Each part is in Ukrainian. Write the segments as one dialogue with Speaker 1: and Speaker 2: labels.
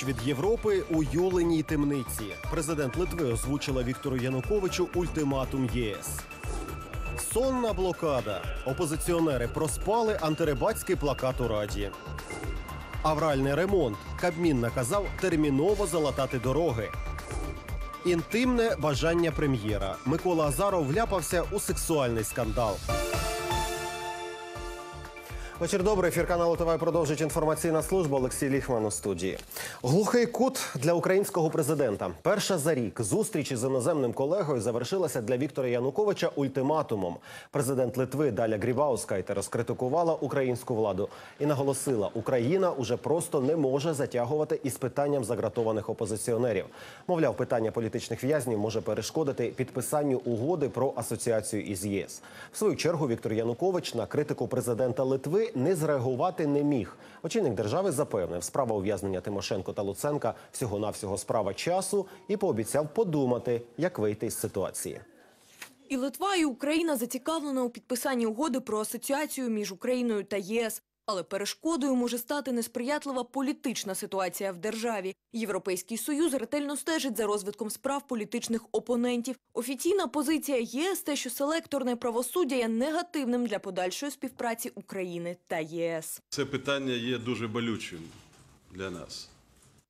Speaker 1: ключ від Європи у Юленій темниці. Президент Литви озвучила Віктору Януковичу ультиматум ЄС. Сонна блокада. Опозиціонери проспали антирибацький плакат у Раді. Авральний ремонт. Кабмін наказав терміново залатати дороги. Інтимне бажання прем'єра. Микола Азаров вляпався у сексуальний скандал. Вечір добрий. Ефір каналу ТВ продовжить інформаційна служба. Олексій Ліхман у студії. Глухий кут для українського президента. Перша за рік зустріч із іноземним колегою завершилася для Віктора Януковича ультиматумом. Президент Литви Даля Грібаускайте розкритикувала українську владу і наголосила, Україна уже просто не може затягувати із питанням загратованих опозиціонерів. Мовляв, питання політичних в'язнів може перешкодити підписанню угоди про асоціацію із ЄС. В свою чергу Віктор Янукович на критику президента Литви не зреагувати не міг. Очільник держави запевнив, справа ув'язнення Тимошенко та Луценка всього навсього справа часу і пообіцяв подумати, як вийти з ситуації.
Speaker 2: І Литва, і Україна зацікавлена у підписанні угоди про асоціацію між Україною та єС. Але перешкодою може стати несприятлива політична ситуація в державі. Європейський союз ретельно стежить за розвитком справ політичних опонентів. Офіційна позиція ЄС те, що селекторне правосуддя є негативним для подальшої співпраці України та ЄС.
Speaker 3: Це питання є дуже болючим для нас.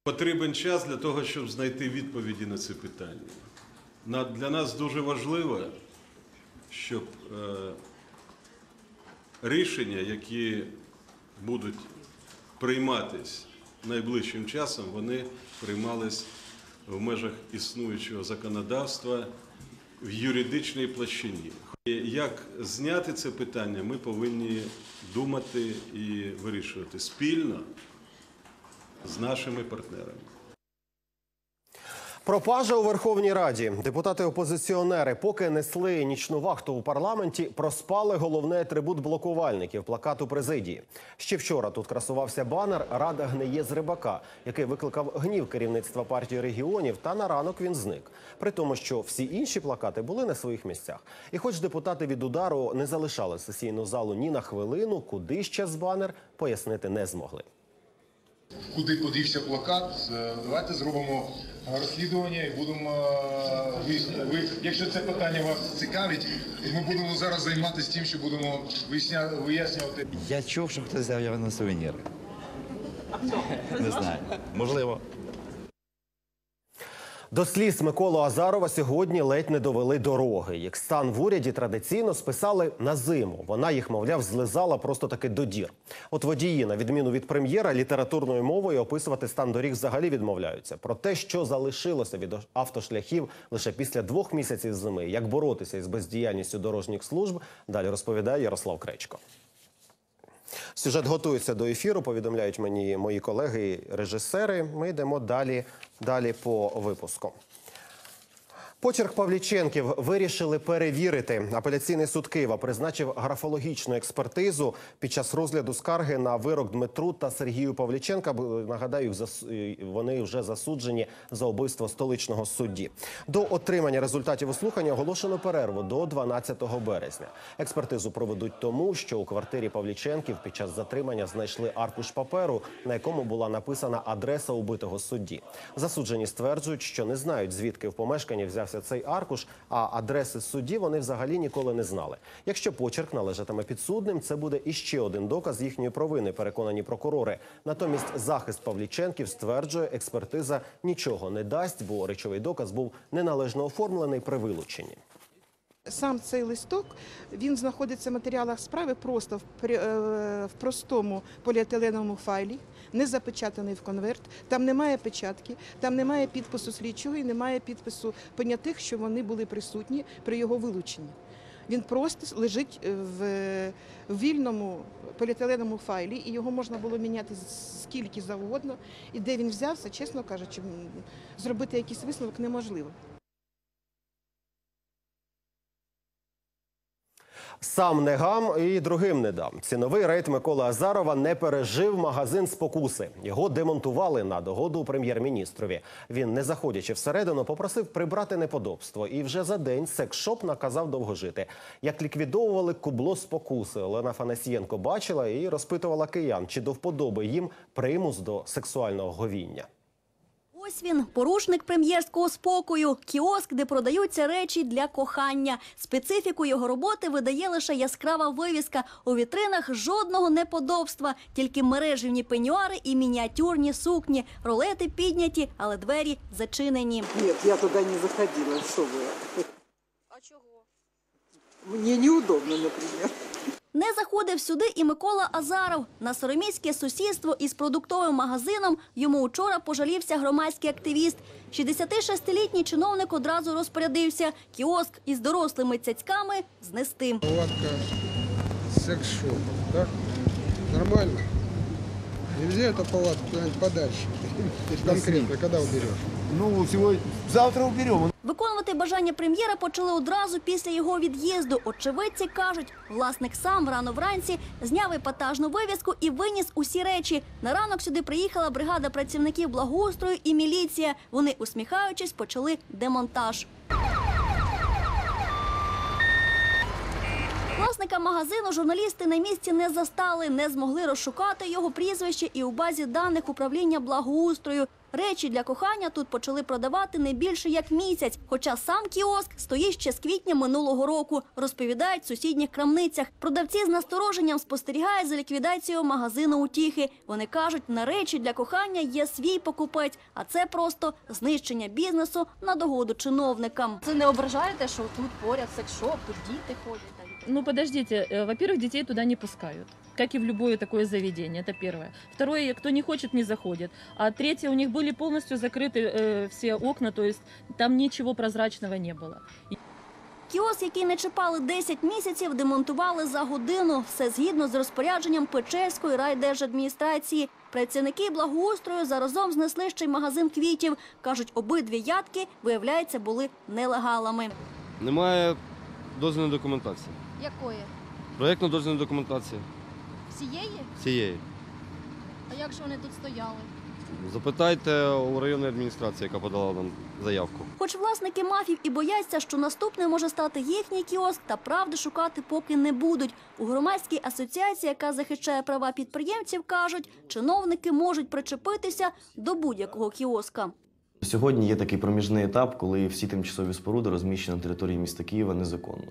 Speaker 3: Потрібен час для того, щоб знайти відповіді на це питання. Для нас дуже важливо, щоб е, рішення, які будуть прийматись найближчим часом, вони приймались в межах існуючого законодавства в юридичній площині. Як зняти це питання, ми повинні думати і вирішувати спільно з нашими партнерами.
Speaker 1: Пропажа у Верховній Раді. Депутати-опозиціонери, поки несли нічну вахту у парламенті, проспали головний атрибут блокувальників плакату президії. Ще вчора тут красувався банер Рада гниє з рибака, який викликав гнів керівництва партії регіонів. Та на ранок він зник. При тому, що всі інші плакати були на своїх місцях. І, хоч депутати від удару не залишали сесійну залу ні на хвилину, куди щез банер пояснити не змогли.
Speaker 4: Куди подівся плакат. Е, Давайте зробимо розслідування і будемо. е, ви, якщо це питання вас цікавить, ми будемо зараз займатися тим, що будемо вияснювати.
Speaker 5: Я чув, що хтось взяв його на сувеніри. Не знаю. Можливо.
Speaker 1: До сліз Миколу Азарова сьогодні ледь не довели дороги. Як стан в уряді традиційно списали на зиму. Вона їх, мовляв, злизала просто таки до дір. От водії, на відміну від прем'єра, літературною мовою описувати стан доріг взагалі відмовляються. Про те, що залишилося від автошляхів лише після двох місяців зими, як боротися із бездіяльністю дорожніх служб, далі розповідає Ярослав Кречко. Сюжет готується до ефіру. Повідомляють мені мої колеги, режисери. Ми йдемо далі, далі по випуску. Почерк Павліченків вирішили перевірити. Апеляційний суд Києва призначив графологічну експертизу під час розгляду скарги на вирок Дмитру та Сергію Павліченка. Нагадаю, вони вже засуджені за убивство столичного судді. До отримання результатів слухання оголошено перерву до 12 березня. Експертизу проведуть тому, що у квартирі Павліченків під час затримання знайшли аркуш паперу, на якому була написана адреса убитого судді. Засуджені стверджують, що не знають звідки в помешканні взявся цей аркуш, а адреси судді вони взагалі ніколи не знали. Якщо почерк належатиме підсудним, це буде іще один доказ їхньої провини. Переконані прокурори. Натомість захист Павліченків стверджує, експертиза нічого не дасть, бо речовий доказ був неналежно оформлений при вилученні.
Speaker 6: Сам цей листок він знаходиться в матеріалах справи просто в, е, в простому поліетиленовому файлі, не запечатаний в конверт. Там немає печатки, там немає підпису слідчого і немає підпису понятих, що вони були присутні при його вилученні. Він просто лежить е, в, вільному поліетиленовому файлі, і його можна було міняти скільки завгодно. І де він взявся, чесно кажучи, зробити якийсь висновок неможливо.
Speaker 1: Сам не гам і другим не дам. Ціновий рейд Миколи Азарова не пережив магазин спокуси. Його демонтували на догоду прем'єр-міністрові. Він, не заходячи всередину, попросив прибрати неподобство. І вже за день секс-шоп наказав довго жити. Як ліквідовували кубло спокуси, Олена Фанасієнко бачила і розпитувала киян, чи до вподоби їм примус до сексуального говіння.
Speaker 7: Ось він, порушник прем'єрського спокою, кіоск, де продаються речі для кохання. Специфіку його роботи видає лише яскрава вивіска. У вітринах жодного неподобства, тільки мереживні пеньюари і мініатюрні сукні. Ролети підняті, але двері зачинені.
Speaker 8: Нет, я туда не заходила, что вы. А чего? Мне неудобно, например.
Speaker 7: Не заходив сюди і Микола Азаров. На сороміське сусідство із продуктовим магазином йому учора пожалівся громадський активіст. 66-літній чиновник одразу розпорядився кіоск із дорослими цяцьками знести.
Speaker 9: Палатка секс-шоп, так? Нормально? Нельзя эту палатку подальше? Конкретно, когда уберешь?
Speaker 10: Ну, сьогодні завтра уберемо.
Speaker 7: Виконувати бажання прем'єра почали одразу після його від'їзду. Очевидці кажуть, власник сам рано вранці зняв епатажну вив'язку і виніс усі речі. На ранок сюди приїхала бригада працівників благоустрою і міліція. Вони, усміхаючись, почали демонтаж. Власника магазину журналісти на місці не застали, не змогли розшукати його прізвище і у базі даних управління благоустрою. Речі для кохання тут почали продавати не більше як місяць, хоча сам кіоск стоїть ще з квітня минулого року, розповідають в сусідніх крамницях. Продавці з настороженням спостерігають за ліквідацією магазину утіхи. Вони кажуть, на речі для кохання є свій покупець, а це просто знищення бізнесу на догоду чиновникам.
Speaker 11: Це не ображаєте, що тут поряд секс-шоп, тут діти ходять. та й-
Speaker 12: Ну, подождите, э, во-первых, детей туда не пускают, как и в любое такое заведение, это первое. Второе, кто не хочет, не заходит. А третье, у них были полностью закрыты э, все окна, то есть там ничего прозрачного не было.
Speaker 7: Кіоск, який не чіпали 10 місяців, демонтували за годину. Все згідно з розпорядженням Печерської райдержадміністрації. Працівники благоустрою заразом знесли ще й магазин квітів. Кажуть, обидві ядки, виявляється, були нелегалами.
Speaker 13: Немає дозвільної документації.
Speaker 11: якої?
Speaker 13: Проєктно-дозвільної документації
Speaker 11: Всієї?
Speaker 13: цієї.
Speaker 11: А як же вони тут стояли?
Speaker 13: Запитайте у районної адміністрації, яка подала нам заявку.
Speaker 7: Хоч власники мафів і бояться, що наступним може стати їхній кіоск, та правди шукати поки не будуть. У громадській асоціації, яка захищає права підприємців, кажуть, чиновники можуть причепитися до будь-якого кіоска.
Speaker 14: Сьогодні є такий проміжний етап, коли всі тимчасові споруди розміщені на території міста Києва незаконно.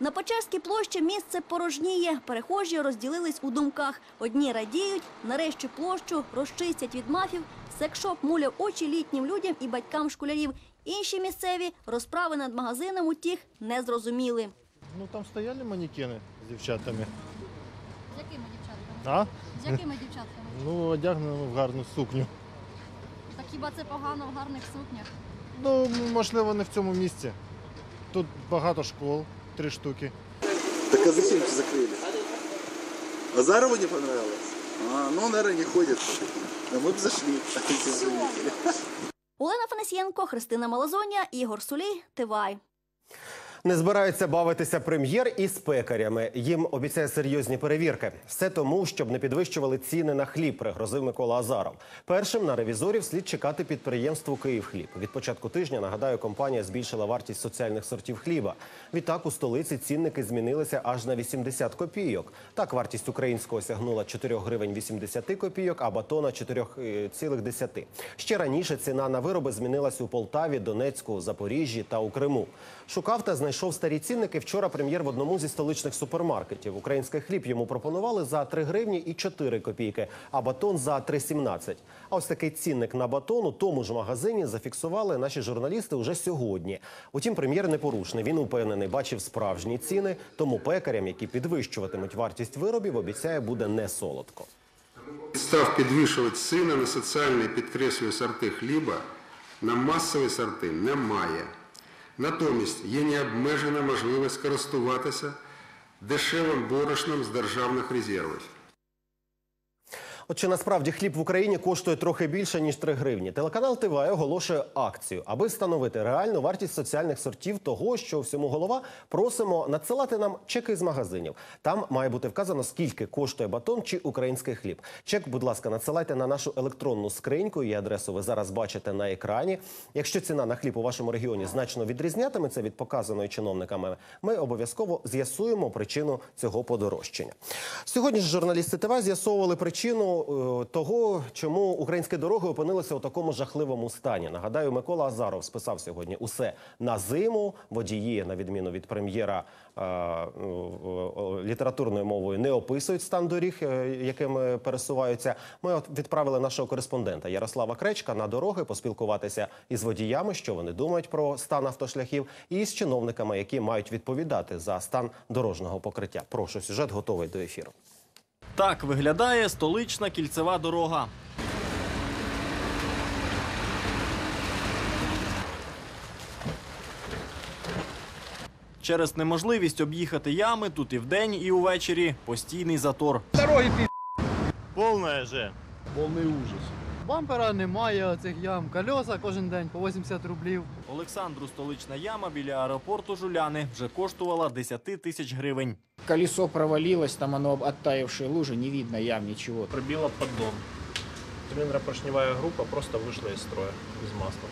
Speaker 7: На Печерській площі місце порожніє. Перехожі розділились у думках. Одні радіють, нарешті площу розчистять від мафів. Секшоп муляв очі літнім людям і батькам школярів. Інші місцеві розправи над магазином утіх не зрозуміли.
Speaker 10: Ну, там стояли манекени з дівчатами.
Speaker 11: З якими дівчатками?
Speaker 10: А?
Speaker 11: З якими дівчатками?
Speaker 10: Ну, одягнено в гарну сукню.
Speaker 11: Так хіба це погано в гарних сукнях?
Speaker 10: Ну, можливо, не в цьому місці. Тут багато школ, три штуки.
Speaker 15: Так а зачем закрыли? Азарову не понравилось? А, ну, наверное, не ходит. А мы бы зашли. Извините.
Speaker 7: Олена Фанасьєнко, Христина Малазонія, Ігор Сулій, Тивай.
Speaker 1: Не збираються бавитися прем'єр із пекарями. Їм обіцяє серйозні перевірки. Все тому, щоб не підвищували ціни на хліб, пригрозив Микола Азаров. Першим на ревізорів слід чекати підприємству Київхліб. Від початку тижня нагадаю, компанія збільшила вартість соціальних сортів хліба. Відтак у столиці цінники змінилися аж на 80 копійок. Так вартість українського сягнула 4 гривень 80 копійок, а батона 4,10. Ще раніше ціна на вироби змінилась у Полтаві, Донецьку, Запоріжжі та у Криму. Шукав та знайшов старі цінники. Вчора прем'єр в одному зі столичних супермаркетів. Український хліб йому пропонували за 3 гривні і 4 копійки, а батон за 3,17. А ось такий цінник на батон у тому ж магазині зафіксували наші журналісти уже сьогодні. Утім, прем'єр непорушний. Він упевнений, бачив справжні ціни. Тому пекарям, які підвищуватимуть вартість виробів, обіцяє буде не солодко.
Speaker 16: Став підвищувати ціни на соціальні підкреслюю сорти хліба, на масові сорти немає. Натомість є необмежена можливість користуватися дешевим борошном з державних резервів.
Speaker 1: От чи насправді хліб в Україні коштує трохи більше ніж 3 гривні. Телеканал ТВА оголошує акцію, аби встановити реальну вартість соціальних сортів того, що всьому голова просимо надсилати нам чеки з магазинів. Там має бути вказано, скільки коштує батон чи український хліб. Чек, будь ласка, надсилайте на нашу електронну скриньку. Її адресу ви зараз бачите на екрані. Якщо ціна на хліб у вашому регіоні значно відрізнятиметься від показаної чиновниками, ми обов'язково з'ясуємо причину цього подорожчання. Сьогодні ж журналісти ТВ з'ясовували причину е, того, чому українські дороги опинилися у такому жахливому стані. Нагадаю, Микола Азаров списав сьогодні усе на зиму. Водії, на відміну від прем'єра, е, е, літературною мовою не описують стан доріг, е, якими пересуваються. Ми відправили нашого кореспондента Ярослава Кречка на дороги поспілкуватися із водіями, що вони думають про стан автошляхів, і з чиновниками, які мають відповідати за стан дорожнього покриття. Прошу, сюжет готовий до ефіру.
Speaker 17: Так виглядає столична кільцева дорога. Через неможливість об'їхати ями тут і вдень, і увечері постійний затор.
Speaker 18: Дороги пі...
Speaker 17: Повна же.
Speaker 18: Повний ужас. Бампера немає оцих ям. Кольоса кожен день по 80 рублів.
Speaker 17: Олександру столична яма біля аеропорту Жуляни вже коштувала 10 тисяч гривень.
Speaker 19: Колесо провалилось, там оно оттаившие лужи, не видно ям, ничего.
Speaker 20: Пробило поддон. Цилиндропоршневая группа просто вышла из строя, без масла.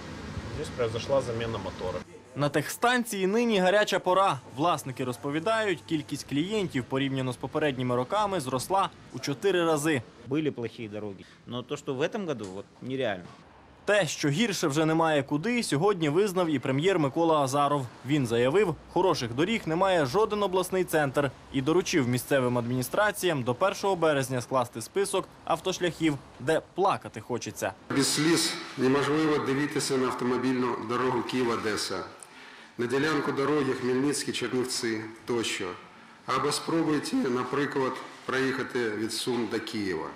Speaker 20: Здесь произошла замена мотора.
Speaker 17: На техстанції нині гаряча пора. Власники розповідають, кількість клієнтів порівняно з попередніми роками зросла у чотири рази.
Speaker 19: Были плохие дороги, но то, что в этом году, вот нереально.
Speaker 17: Те, що гірше вже немає куди, сьогодні визнав і прем'єр Микола Азаров. Він заявив, хороших доріг немає жоден обласний центр і доручив місцевим адміністраціям до 1 березня скласти список автошляхів, де плакати хочеться.
Speaker 16: Без сліз неможливо дивитися на автомобільну дорогу Київ-Одеса, на ділянку дороги Хмельницький-Чернівці тощо. Або спробуйте, наприклад, проїхати від Сум до Києва.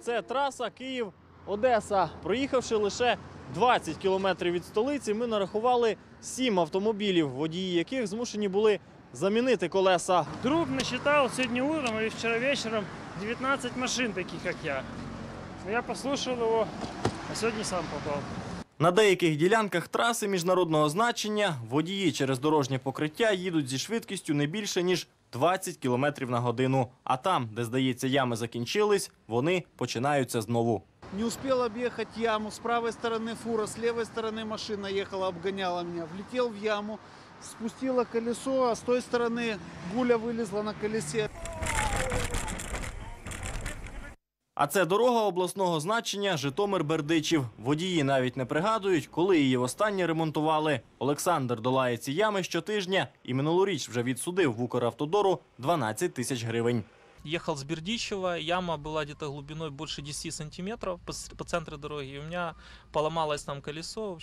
Speaker 17: Це траса Київ-Одеса. Проїхавши лише 20 кілометрів від столиці, ми нарахували 7 автомобілів, водії яких змушені були замінити колеса.
Speaker 21: Друг насчитал сегодня утром и вчера вечером 19 машин таких, как я. Но я послушал его, а сегодня сам попал.
Speaker 17: На деяких ділянках траси міжнародного значення водії через дорожнє покриття їдуть зі швидкістю не більше ніж 20 км на годину. А там, де здається, ями закінчились, вони починаються знову.
Speaker 22: Не успел объехать яму. С правой стороны фура, с левой стороны машина ехала, обгоняла меня. Влетел в яму, спустила колесо, а с той стороны гуля вылезла на колесе.
Speaker 17: А це дорога обласного значення Житомир-Бердичів. Водії навіть не пригадують, коли її востаннє ремонтували. Олександр долає ці ями щотижня і минулоріч вже відсудив в Укравтодору 12 тисяч гривень.
Speaker 23: Ехал с Бердичева, яма была где-то глубиной больше 10 сантиметров по, по центру дороги. И у меня поломалось там колесо.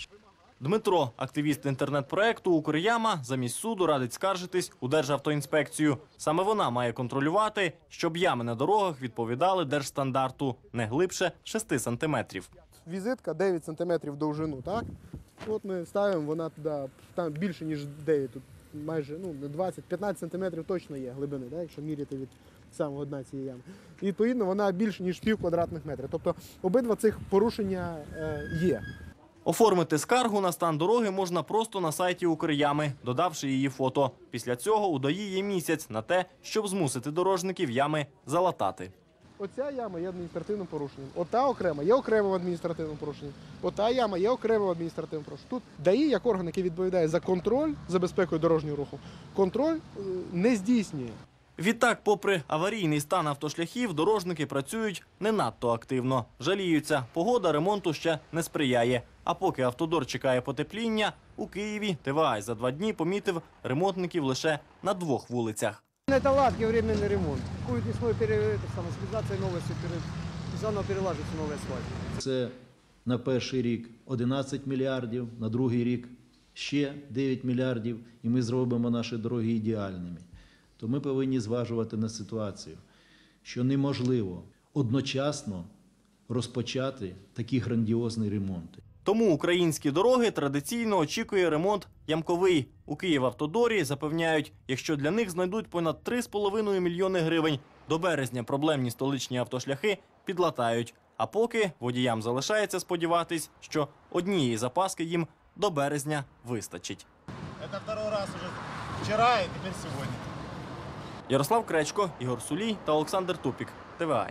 Speaker 17: Дмитро, активіст інтернет-проекту Укряма, замість суду радить скаржитись у Державтоінспекцію. Саме вона має контролювати, щоб ями на дорогах відповідали держстандарту не глибше 6 сантиметрів.
Speaker 24: Візитка 9 см довжину, так? От ми ставимо, вона туди, там більше, ніж 9, тут майже ну, 20-15 см точно є глибини, так? якщо міряти від самого дна цієї ями. І, відповідно, вона більше, ніж пів квадратних метрів. Тобто обидва цих порушення е, є.
Speaker 17: Оформити скаргу на стан дороги можна просто на сайті Укрями, додавши її фото. Після цього у ДАІ є місяць на те, щоб змусити дорожників ями залатати.
Speaker 24: Оця яма є адміністративним порушенням. Ота окрема є окремим адміністративним порушенням. Ота яма є окремим адміністративним порушенням. Тут ДАІ, як орган, який відповідає за контроль за безпекою дорожнього руху, контроль е, не здійснює.
Speaker 17: Відтак, попри аварійний стан автошляхів, дорожники працюють не надто активно. Жаліються, погода ремонту ще не сприяє. А поки автодор чекає потепління, у Києві ТВА за два дні помітив ремонтників лише на двох вулицях.
Speaker 24: Это ладки, временный ремонт. Будет весной пере, это, самое, специализация новая, все пере, заново перелаживается новый асфальт.
Speaker 25: Це на перший рік 11 мільярдів, на другий рік ще 9 мільярдів, і ми зробимо наші дороги ідеальними. То ми повинні зважувати на ситуацію, що неможливо одночасно розпочати такі грандіозні ремонти.
Speaker 17: Тому українські дороги традиційно очікує ремонт ямковий. У Київавтодорі запевняють, якщо для них знайдуть понад 3,5 мільйони гривень, до березня проблемні столичні автошляхи підлатають. А поки водіям залишається сподіватись, що однієї запаски їм до березня вистачить.
Speaker 26: Это второй раз уже вчера и теперь сегодня.
Speaker 17: Ярослав Кречко, Ігор Сулій та Олександр Тупік. ТВА.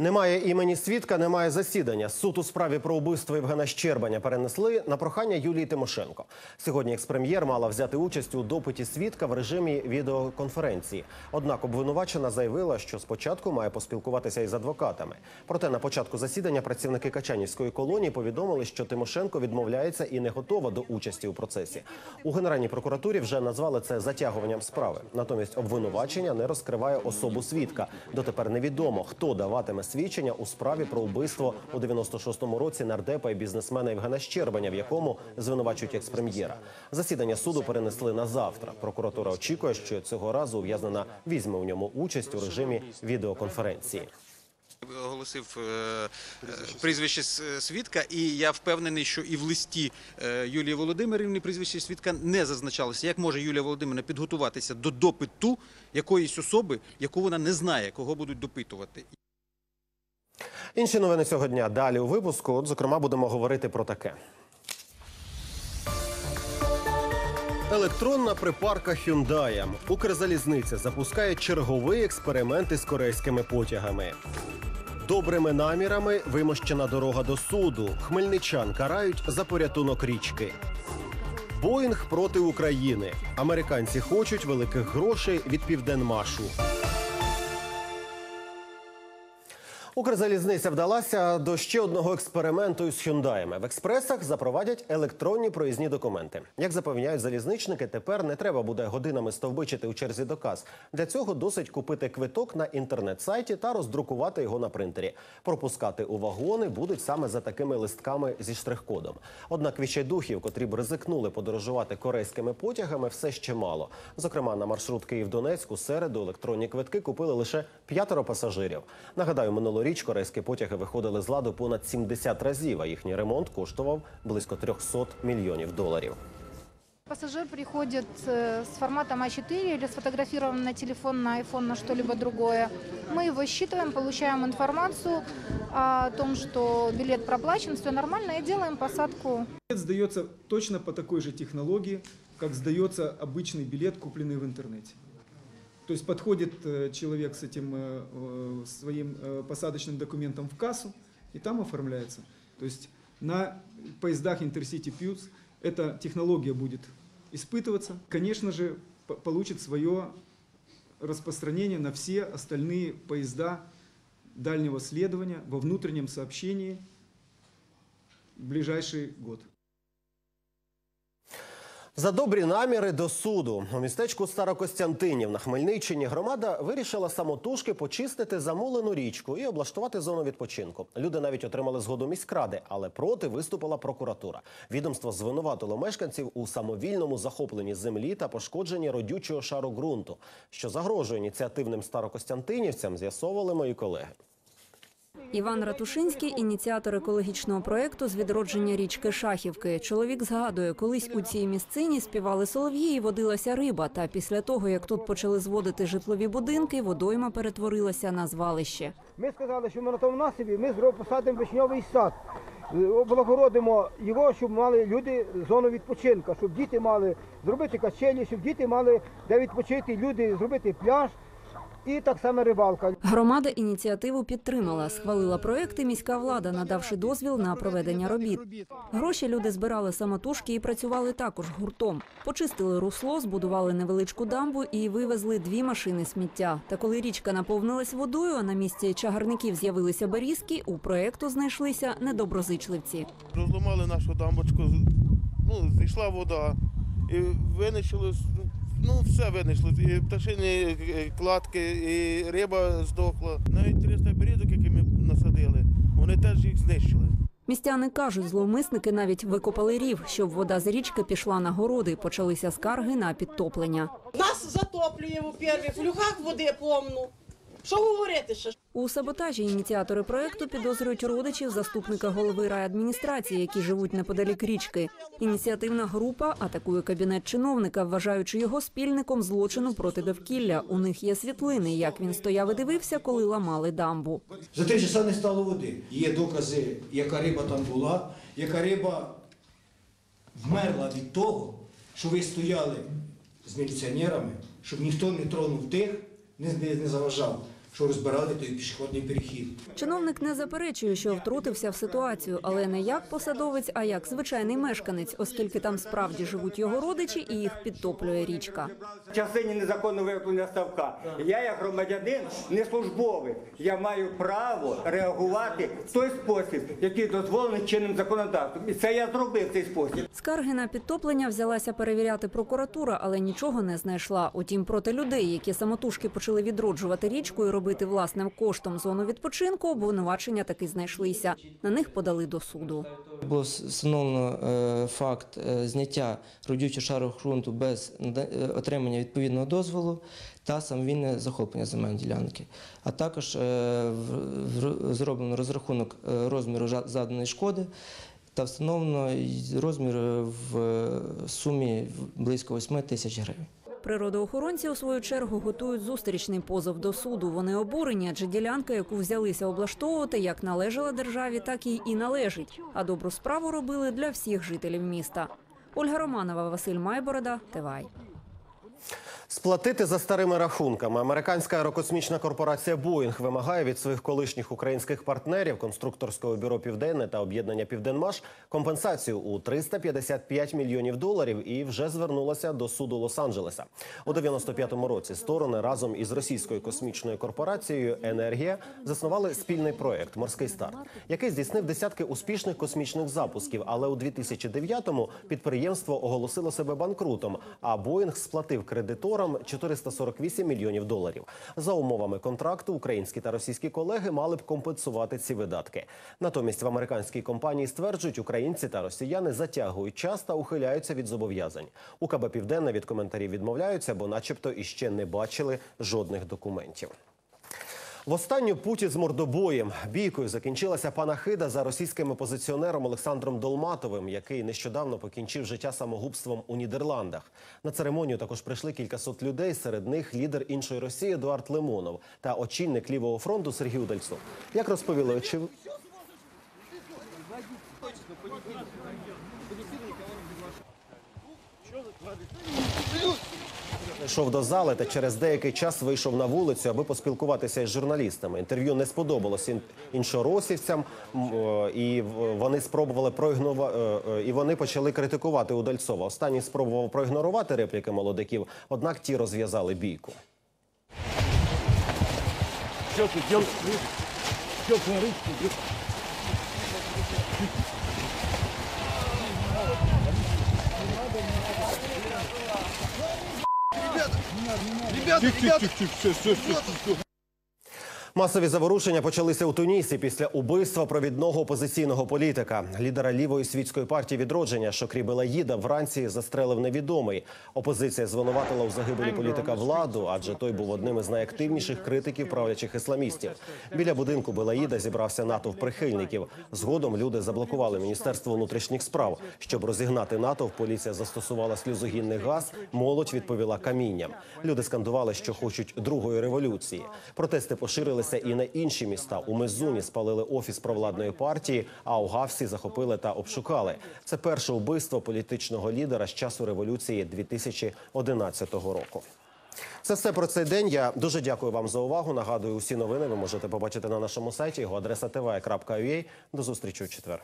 Speaker 1: Немає імені свідка, немає засідання. Суд у справі про вбивство Євгена Щербаня перенесли на прохання Юлії Тимошенко. Сьогодні експрем'єр мала взяти участь у допиті свідка в режимі відеоконференції. Однак обвинувачена заявила, що спочатку має поспілкуватися із адвокатами. Проте на початку засідання працівники Качанівської колонії повідомили, що Тимошенко відмовляється і не готова до участі у процесі. У Генеральній прокуратурі вже назвали це затягуванням справи. Натомість обвинувачення не розкриває особу свідка. Дотепер невідомо, хто даватиме свідчення у справі про вбивство у 96-му році нардепа і бізнесмена Євгена Щербаня, в якому звинувачують експрем'єра. Засідання суду перенесли на завтра. Прокуратура очікує, що цього разу ув'язнена візьме у ньому участь у режимі відеоконференції.
Speaker 27: Оголосив е, е, прізвище свідка, і я впевнений, що і в листі е, Юлії Володимирівни прізвище свідка не зазначалося. Як може Юлія Володимирівна підготуватися до допиту якоїсь особи, яку вона не знає, кого будуть допитувати?
Speaker 1: Інші новини цього дня далі у випуску. От, зокрема, будемо говорити про таке. Електронна припарка Hyundai. Укрзалізниця запускає черговий експеримент із корейськими потягами. Добрими намірами вимощена дорога до суду. Хмельничан карають за порятунок річки. Боїнг проти України. Американці хочуть великих грошей від Південмашу. Укрзалізниця вдалася до ще одного експерименту із Hyundai. В експресах запровадять електронні проїзні документи. Як запевняють залізничники, тепер не треба буде годинами стовбичити у черзі до кас. Для цього досить купити квиток на інтернет-сайті та роздрукувати його на принтері. Пропускати у вагони будуть саме за такими листками зі штрих-кодом. Однак відчайдухів, котрі б ризикнули подорожувати корейськими потягами, все ще мало. Зокрема, на маршрут Київ-Донецьк у середу електронні квитки купили лише п'ятеро пасажирів. Нагадаю, минулоріч корейські потяги виходили з ладу понад 70 разів, а їхній ремонт коштував близько 300 мільйонів доларів.
Speaker 28: Пассажир приходит э, с форматом А4 или сфотографирован на телефон, на iPhone, на что-либо другое. Мы его считываем, получаем информацию о том, что билет проплачен, все нормально, и делаем посадку.
Speaker 29: Билет сдается точно по такой же технологии, как сдается обычный билет, купленный в интернете. То есть подходит э, человек с этим э, э, своим посадочным документом в кассу, и там оформляется. То есть на поездах Intercity Plus эта технология будет испытываться. Конечно же, по- получит свое распространение на все остальные поезда дальнего следования во внутреннем сообщении в ближайший год.
Speaker 1: За добрі наміри до суду у містечку Старокостянтинів на Хмельниччині громада вирішила самотужки почистити замулену річку і облаштувати зону відпочинку. Люди навіть отримали згоду міськради, але проти виступила прокуратура. Відомство звинуватило мешканців у самовільному захопленні землі та пошкодженні родючого шару ґрунту, що загрожує ініціативним старокостянтинівцям. З'ясовували мої колеги.
Speaker 30: Іван Ратушинський ініціатор екологічного проекту з відродження річки Шахівки. Чоловік згадує, колись у цій місцині співали солов'ї і водилася риба. Та після того, як тут почали зводити житлові будинки, водойма перетворилася на звалище.
Speaker 31: Ми сказали, що ми на тому насипі ми посадимо вишньовий сад. Е, Облагородимо його, щоб мали люди зону відпочинку, щоб діти мали зробити качелі, щоб діти мали де відпочити, люди зробити пляж і так само рибалка.
Speaker 30: Громада ініціативу підтримала, схвалила проекти міська влада, надавши дозвіл на проведення робіт. Гроші люди збирали самотужки і працювали також гуртом. Почистили русло, збудували невеличку дамбу і вивезли дві машини сміття. Та коли річка наповнилась водою, а на місці чагарників з'явилися берізки, у проекту знайшлися недоброзичливці.
Speaker 32: Розламали нашу дамбочку, ну, зійшла вода, і винищили, ну, все винайшли. І пташині кладки, і риба здохла. Навіть 300 берізок, які ми насадили, вони теж їх знищили.
Speaker 30: Містяни кажуть, зловмисники навіть викопали рів, щоб вода з річки пішла на городи. Почалися скарги на підтоплення.
Speaker 33: Нас затоплює, во-первых, в люхах води повну. Що говорити ще?
Speaker 30: У саботажі ініціатори проекту підозрюють родичів заступника голови райадміністрації, які живуть неподалік річки. Ініціативна група атакує кабінет чиновника, вважаючи його спільником злочину проти довкілля. У них є світлини, як він стояв і дивився, коли ламали дамбу.
Speaker 34: За три часа не стало води. Є докази, яка риба там була, яка риба вмерла від того, що ви стояли з міліціонерами, щоб ніхто не тронув тих, не, заважав що розбирали той пішохідний перехід.
Speaker 30: Чиновник не заперечує, що втрутився в ситуацію, але не як посадовець, а як звичайний мешканець, оскільки там справді живуть його родичі і їх підтоплює річка.
Speaker 35: В частині незаконного виявлення ставка. Я, як громадянин, не службовець. Я маю право реагувати в той спосіб, який дозволений чинним законодавством. І це я зробив цей спосіб.
Speaker 30: Скарги на підтоплення взялася перевіряти прокуратура, але нічого не знайшла. Утім, проти людей, які самотужки почали відроджувати річку і робити власним коштом зону відпочинку, обвинувачення таки знайшлися. На них подали до суду.
Speaker 36: Було встановлено е, факт е, зняття родючого шару ґрунту без е, отримання відповідного дозволу та самовільне захоплення земельної ділянки. А також зроблено розрахунок розміру заданої шкоди та встановлено розмір в сумі близько 8 тисяч гривень.
Speaker 30: Природоохоронці у свою чергу готують зустрічний позов до суду. Вони обурені, адже ділянка, яку взялися облаштовувати, як належала державі, так і і належить. А добру справу робили для всіх жителів міста. Ольга Романова, Василь Майборода, Тивай.
Speaker 1: Сплатити за старими рахунками. Американська аерокосмічна корпорація Боїнг вимагає від своїх колишніх українських партнерів конструкторського бюро Південне та об'єднання Південмаш компенсацію у 355 мільйонів доларів і вже звернулася до суду Лос-Анджелеса. У 95-му році сторони разом із російською космічною корпорацією Енергія заснували спільний проект Морський старт, який здійснив десятки успішних космічних запусків. Але у 2009-му підприємство оголосило себе банкрутом. А Боїнг сплатив кредиторам 448 мільйонів доларів. За умовами контракту українські та російські колеги мали б компенсувати ці видатки. Натомість в американській компанії стверджують, українці та росіяни затягують час та ухиляються від зобов'язань. У КБ Південне від коментарів відмовляються, бо, начебто, іще не бачили жодних документів. В останню путі з мордобоєм бійкою закінчилася панахида за російським опозиціонером Олександром Долматовим, який нещодавно покінчив життя самогубством у Нідерландах. На церемонію також прийшли кількасот людей. Серед них лідер іншої Росії Едуард Лимонов та очільник лівого фронту Сергій Удальцов. Як розповіли очів... Йшов до зали та через деякий час вийшов на вулицю, аби поспілкуватися із журналістами. Інтерв'ю не сподобалось ін- іншоросівцям, е, і вони спробували проігнорувати, і вони почали критикувати Удальцова. Останній спробував проігнорувати репліки молодиків, однак ті розв'язали бійку.
Speaker 37: Что ты делаешь? Что творишь? Ребята, ребята, тихо, тихо, все, все, все, все.
Speaker 1: Масові заворушення почалися у Тунісі після убивства провідного опозиційного політика, лідера лівої світської партії відродження Шокрі Белаїда вранці застрелив невідомий. Опозиція звинуватила у загибелі політика владу, адже той був одним із найактивніших критиків правлячих ісламістів. Біля будинку Белаїда зібрався натовп прихильників. Згодом люди заблокували міністерство внутрішніх справ. Щоб розігнати натовп, поліція застосувала сльозогінний газ. Молодь відповіла камінням. Люди скандували, що хочуть другої революції. Протести поширилися і на інші міста. У Мезуні спалили офіс провладної партії, а у Гавсі захопили та обшукали. Це перше вбивство політичного лідера з часу революції 2011 року. Це все про цей день. Я дуже дякую вам за увагу. Нагадую, усі новини ви можете побачити на нашому сайті. Його адреса tv.ua. До зустрічі у четвер.